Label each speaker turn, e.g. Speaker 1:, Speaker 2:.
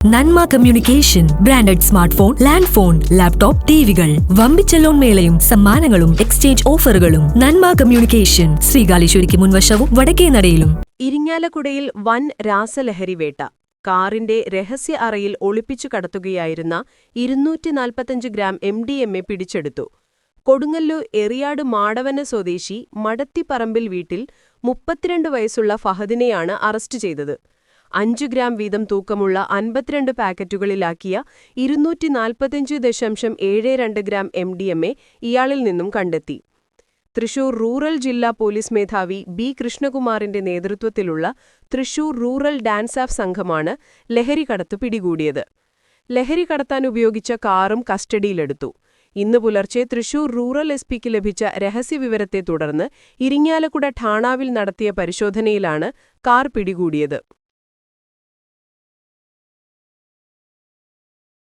Speaker 1: Nanma communication branded smart phone land phone laptop ടിവികൾ. വമ്പിച്ച loan മേളയും സമ്മാനങ്ങളും exchange ഓഫറുകളും. നന്മ കമ്മ്യൂണിക്കേഷൻ ശ്രീകാലേശ്വരിക്ക് മുൻവശവും വടക്കേ നടയിലും.
Speaker 2: ഇരിങ്ങാലക്കുടയിൽ വൻ രാസലഹരി വേട്ട കാറിന്റെ രഹസ്യ അറയിൽ ഒളിപ്പിച്ചു കടത്തുകയായിരുന്ന ഇരുന്നൂറ്റി gram M D M A പിടിച്ചെടുത്തു. കൊടുങ്ങല്ലൂർ എറിയാട് മാടവന സ്വദേശി മടത്തിപ്പറമ്പിൽ വീട്ടിൽ മുപ്പത്തിരണ്ട് വയസ്സുള്ള ഫഹദിനെയാണ് അറസ്റ്റ് ചെയ്തത്. അഞ്ചു ഗ്രാം വീതം തൂക്കമുള്ള അൻപത്തിരണ്ട് പാക്കറ്റുകളിലാക്കിയ ഇരുന്നൂറ്റി നാൽപ്പത്തിയഞ്ച് ദശാംശം ഏഴ് രണ്ട് gram M D M A ഇയാളിൽ നിന്നും കണ്ടെത്തി. തൃശൂർ റൂറൽ ജില്ലാ പോലീസ് മേധാവി ബി കൃഷ്ണകുമാറിന്റെ നേതൃത്വത്തിലുള്ള തൃശൂർ റൂറൽ ഡാൻസ് ആഫ് സംഘമാണ് ലഹരി കടത്ത് പിടികൂടിയത്. ലഹരി കടത്താൻ ഉപയോഗിച്ച കാറും കസ്റ്റഡിയിലെടുത്തു. ഇന്ന് പുലർച്ചെ തൃശൂർ റൂറൽ എസ് പിക്ക് ലഭിച്ച രഹസ്യവിവരത്തെ തുടർന്ന് ഇരിങ്ങാലക്കുട ഠാണാവിൽ നടത്തിയ പരിശോധനയിലാണ് കാർ പിടികൂടിയത്.